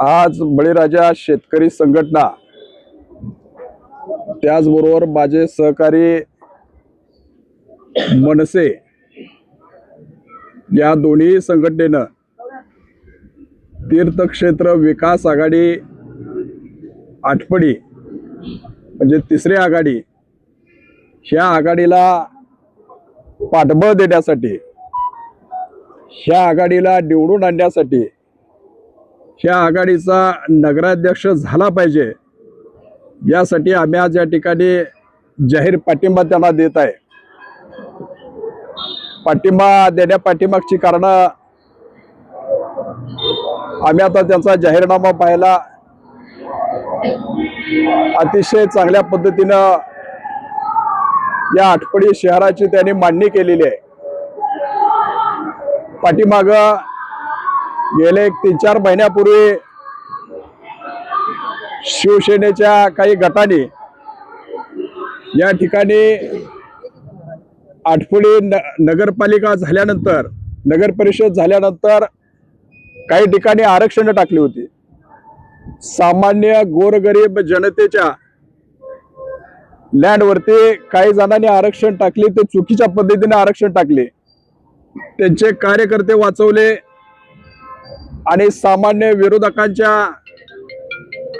आज बळीराजा शेतकरी संघटना त्याचबरोबर माझे सहकारी मनसे या दोन्ही संघटनेनं तीर्थक्षेत्र विकास आघाडी आठपडी म्हणजे तिसरी आघाडी ह्या आघाडीला पाठबळ देण्यासाठी ह्या आघाडीला निवडून आणण्यासाठी ह्या आघाडीचा नगराध्यक्ष झाला पाहिजे. यासाठी आम्ही आज या ठिकाणी जाहीर पाठिंबा त्यांना देत आहे. पाठिंबा देण्या पाठीमागची कारणं आम्ही आता त्यांचा जाहीरनामा पाहिला अतिशय चांगल्या पद्धतीनं या आठपडी शहराची त्यांनी मांडणी केलेली आहे. पाठीमाग गेले एक तीन चार महिन्यापूर्वी शिवसेनेच्या काही गटाने या ठिकाणी आठवडी न नगरपालिका झाल्यानंतर नगर परिषद झाल्यानंतर काही ठिकाणी आरक्षण टाकली होती. सामान्य गोरगरीब जनतेच्या लँडवरती काही जणांनी आरक्षण टाकले ते चुकीच्या पद्धतीने आरक्षण टाकले. त्यांचे कार्यकर्ते वाचवले आणि सामान्य विरोधकांच्या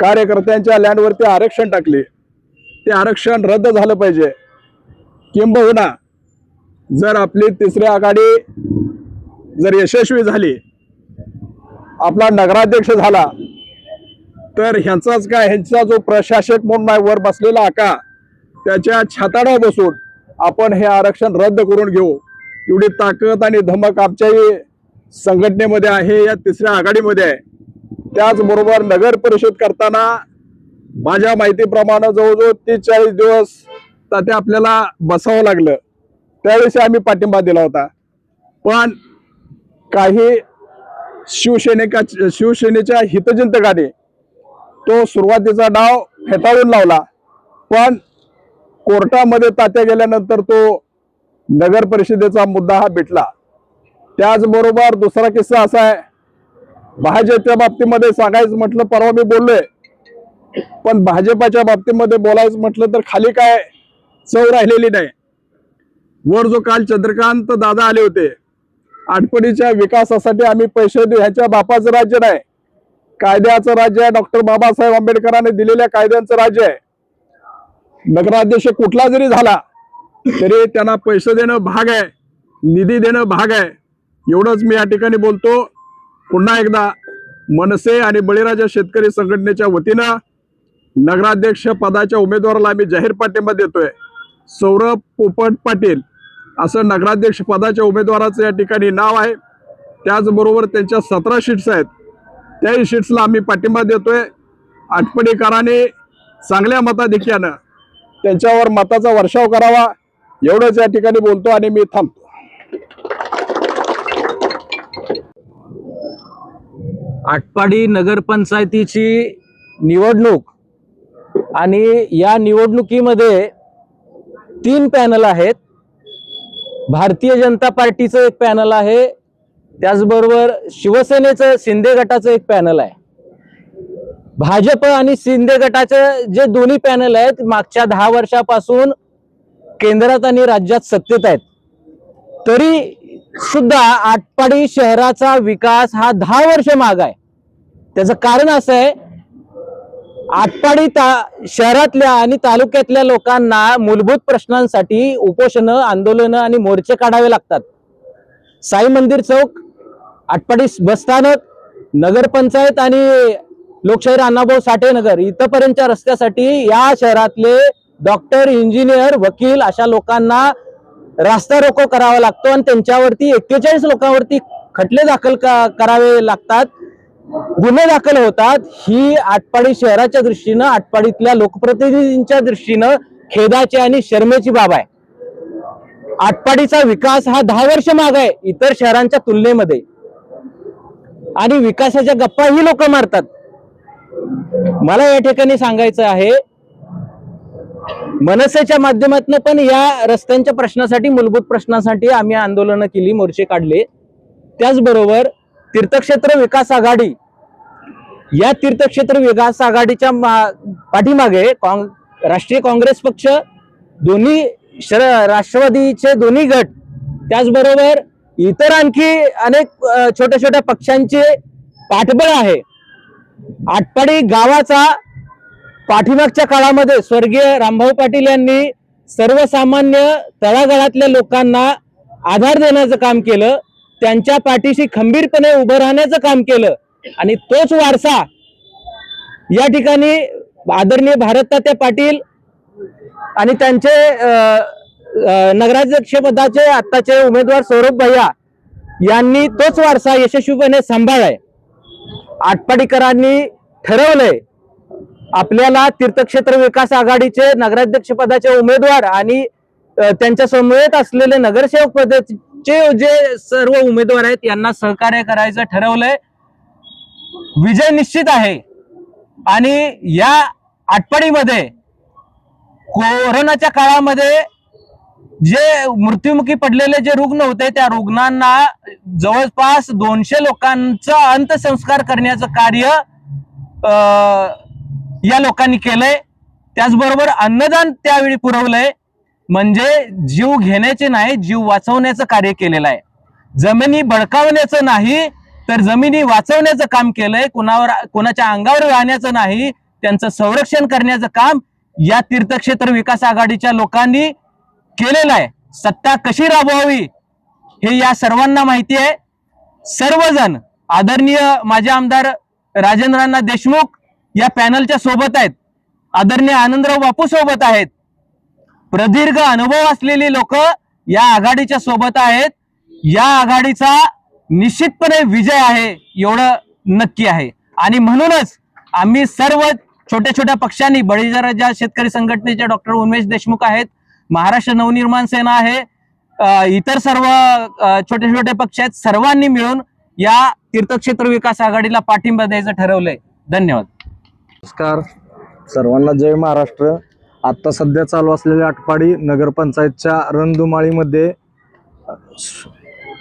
कार्यकर्त्यांच्या लँडवरती आरक्षण टाकले. ते आरक्षण रद्द झालं पाहिजे. किंबहुना जर आपली तिसरी आघाडी जर यशस्वी झाली आपला नगराध्यक्ष झाला तर ह्यांचाच काय ह्यांचा जो प्रशासक म्हणून वर बसलेला आका त्याच्या छाताडा बसून आपण हे आरक्षण रद्द करून घेऊ. एवढी ताकद आणि धमक आमच्याही संघटनेमध्ये आहे या तिसऱ्या आघाडीमध्ये आहे. त्याचबरोबर नगर परिषद करताना माझ्या माहितीप्रमाणे जवळजवळ तीस चाळीस दिवस ते आपल्याला बसावं लागलं. त्यावेळेस आम्ही पाठिंबा दिला होता. पण काही शिवसेनेका शिवसेनेच्या हितचिंतकाने तो सुरुवातीचा डाव फेटाळून लावला. पण कोर्टामध्ये तात्या गेल्यानंतर तो नगर परिषदेचा मुद्दा हा भेटला. त्याचबरोबर दुसरा किस्सा असा आहे. भाजपच्या बाबतीमध्ये सांगायचं म्हटलं परवा मी बोललोय. पण भाजपाच्या बाबतीमध्ये बोलायचं म्हटलं तर खाली काय चव राहिलेली नाही. वर जो काल चंद्रकांत दादा आले होते आठपडीच्या विकासासाठी आम्ही पैसे देऊ ह्याच्या बापाचं राज्य नाही. कायद्याचं राज्य आहे डॉक्टर बाबासाहेब आंबेडकरांनी दिलेल्या कायद्यांचं राज्य आहे. नगराध्यक्ष कुठला जरी झाला तरी त्यांना पैसे देणं भाग आहे निधी देणं भाग आहे. एवढंच मी या ठिकाणी बोलतो. पुन्हा एकदा मनसे आणि बळीराजा शेतकरी संघटनेच्या वतीनं नगराध्यक्ष पदाच्या उमेदवाराला आम्ही जाहीर पाठिंबा देतोय. सौरभ पोपट पाटील असं नगराध्यक्ष पदाच्या उमेदवाराचं या ठिकाणी नाव आहे. त्याचबरोबर त्यांच्या सतरा शीट्स आहेत. त्याही शीट्सला आम्ही पाठिंबा देतोय. आठपडीकरांनी चांगल्या मताधिक्यानं त्यांच्यावर मताचा वर्षाव करावा. एवढंच या ठिकाणी बोलतो आणि मी थांबतो. आटपाडी नगरपंचायतीची निवडणूक आणि या निवडणुकीमध्ये तीन पॅनल आहेत. भारतीय जनता पार्टीचं एक पॅनल आहे. त्याचबरोबर शिवसेनेचं शिंदे गटाचं एक पॅनल आहे. भाजप आणि शिंदे गटाचे जे दोन्ही पॅनल आहेत मागच्या दहा वर्षापासून केंद्रात आणि राज्यात सत्तेत आहेत. तरी सुद्धा आटपाडी शहराचा विकास हा दहा वर्ष माग आहे. त्याचं कारण असं आहे आटपाडी ता शहरातल्या आणि तालुक्यातल्या लोकांना मूलभूत प्रश्नांसाठी उपोषणं आंदोलनं आणि मोर्चे काढावे लागतात. साई मंदिर चौक आटपाडी बसस्थानक नगरपंचायत आणि लोकशाहीर अण्णाभाऊ साठे नगर इथंपर्यंतच्या रस्त्यासाठी या शहरातले डॉक्टर इंजिनियर वकील अशा लोकांना रास्ता रोको करावा लागतो आणि त्यांच्यावरती एक्केचाळीस लोकांवरती खटले दाखल करावे लागतात. गुन्हे दाखल होतात. ही आटपाडी शहराच्या दृष्टीनं आटपाडीतल्या लोकप्रतिनिधींच्या दृष्टीनं खेदाची आणि शर्मेची बाब आहे. आटपाडीचा विकास हा दहा वर्ष माग आहे इतर शहरांच्या तुलनेमध्ये. आणि विकासाच्या गप्पा ही लोक मारतात. मला या ठिकाणी सांगायचं आहे मनसेच्या माध्यमातून पण या रस्त्यांच्या प्रश्नासाठी मूलभूत प्रश्नासाठी आम्ही आंदोलनं केली मोर्चे काढले. त्याचबरोबर तीर्थक्षेत्र विकास आघाडी या तीर्थक्षेत्र विकास आघाडीच्या मा- पाठीमागे काँग राष्ट्रीय काँग्रेस पक्ष दोन्ही शर- राष्ट्रवादीचे दोन्ही गट त्याचबरोबर इतर आणखी अनेक छोट्या छोट्या पक्षांचे पाठबळ आहे. आटपाडी गावाचा पाठीमागच्या काळामध्ये स्वर्गीय रामभाऊ पाटील यांनी सर्वसामान्य तळागाळातल्या लोकांना आधार देण्याचं काम केलं त्यांच्या पाठीशी खंबीरपणे उभं राहण्याचं काम केलं आणि तोच वारसा या ठिकाणी आदरणीय भारततात्या पाटील आणि त्यांचे नगराध्यक्षपदाचे आत्ताचे उमेदवार सौरभ भैया यांनी तोच वारसा यशस्वीपणे सांभाळाय आटपाडीकरांनी ठरवलंय आपल्याला तीर्थक्षेत्र विकास आघाडीचे नगराध्यक्ष पदाचे उमेदवार आणि त्यांच्या समवेत असलेले नगरसेवक पदाचे जे सर्व उमेदवार आहेत यांना सहकार्य करायचं ठरवलंय. विजय निश्चित आहे. आणि या आटपाडीमध्ये कोरोनाच्या काळामध्ये जे मृत्युमुखी पडलेले जे रुग्ण होते त्या रुग्णांना जवळपास दोनशे लोकांचा अंत्यसंस्कार करण्याचं कार्य या लोकांनी केलंय. त्याचबरोबर अन्नदान त्यावेळी पुरवलंय. म्हणजे जीव घेण्याचे नाही जीव वाचवण्याचं कार्य केलेलं आहे. जमिनी बळकावण्याचं नाही तर जमिनी वाचवण्याचं काम केलंय. कुणावर कुणाच्या अंगावर राहण्याचं नाही त्यांचं संरक्षण करण्याचं काम या तीर्थक्षेत्र विकास आघाडीच्या लोकांनी केलेलं आहे. सत्ता कशी राबवावी हे या सर्वांना माहिती आहे. सर्वजण आदरणीय माझे आमदार राजेंद्रांना देशमुख या पॅनलच्या सोबत आहेत. आदरणीय आनंदराव बापू सोबत आहेत. प्रदीर्घ अनुभव असलेली लोक या आघाडीच्या सोबत आहेत. या आघाडीचा निश्चितपणे विजय आहे एवढं नक्की आहे. आणि म्हणूनच आम्ही सर्व छोट्या छोट्या पक्षांनी बळीजाराच्या शेतकरी संघटनेचे डॉक्टर उमेश देशमुख आहेत महाराष्ट्र नवनिर्माण सेना आहे इतर सर्व छोटे छोटे पक्ष आहेत सर्वांनी मिळून या तीर्थक्षेत्र विकास आघाडीला पाठिंबा द्यायचं ठरवलंय. धन्यवाद. नमस्कार. सर्वांना जय महाराष्ट्र. आत्ता सध्या चालू असलेल्या आटपाडी नगरपंचायतच्या रणधुमाळीमध्ये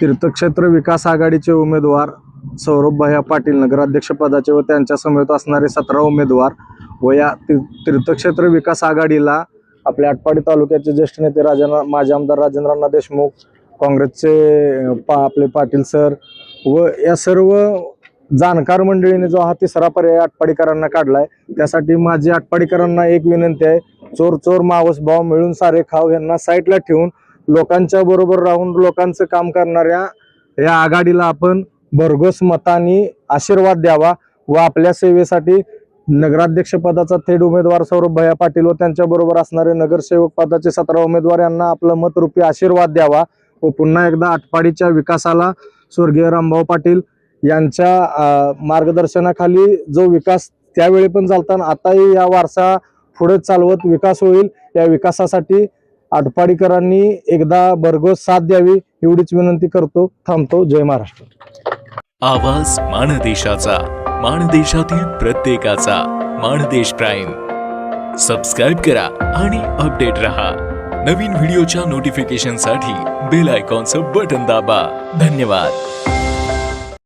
तीर्थक्षेत्र विकास आघाडीचे उमेदवार सौरभ भैया पाटील नगराध्यक्षपदाचे व त्यांच्या समेत असणारे सतरा उमेदवार व या ती- तीर्थक्षेत्र विकास आघाडीला आपल्या आटपाडी तालुक्याचे ज्येष्ठ नेते राजेंद्र माजी आमदार राजेंद्रना देशमुख काँग्रेसचे पा आपले पाटील सर व या सर्व जाणकार मंडळीने जो हा तिसरा पर्याय आटपाडीकरांना काढलाय त्यासाठी माझी आटपाडीकरांना एक विनंती आहे. चोर चोर मावस भाव मिळून सारे खाव यांना साईडला ठेवून लोकांच्या बरोबर राहून लोकांचं काम करणाऱ्या या आघाडीला आपण भरघोस मतानी आशीर्वाद द्यावा व आपल्या सेवेसाठी नगराध्यक्ष पदाचा थेट उमेदवार सौरभ भैया पाटील व त्यांच्या बरोबर असणारे नगरसेवक पदाचे सतरा उमेदवार यांना आपलं मतरूपी आशीर्वाद द्यावा व पुन्हा एकदा आटपाडीच्या विकासाला स्वर्गीय रामभाऊ पाटील यांच्या मार्गदर्शनाखाली जो विकास त्यावेळी पण चालताना आताही या वारसा पुढे चालवत विकास होईल या विकासासाठी आटपाडीकरांनी एकदा भरघोस साथ द्यावी एवढीच विनंती करतो थांबतो. जय महाराष्ट्र. आवाज माणदेशाचा माणदेशातील प्रत्येकाचा माणदेश प्राईम. सबस्क्राईब करा आणि अपडेट रहा. नवीन व्हिडिओच्या नोटिफिकेशनसाठी बेल आयकॉनचं बटन दाबा. धन्यवाद.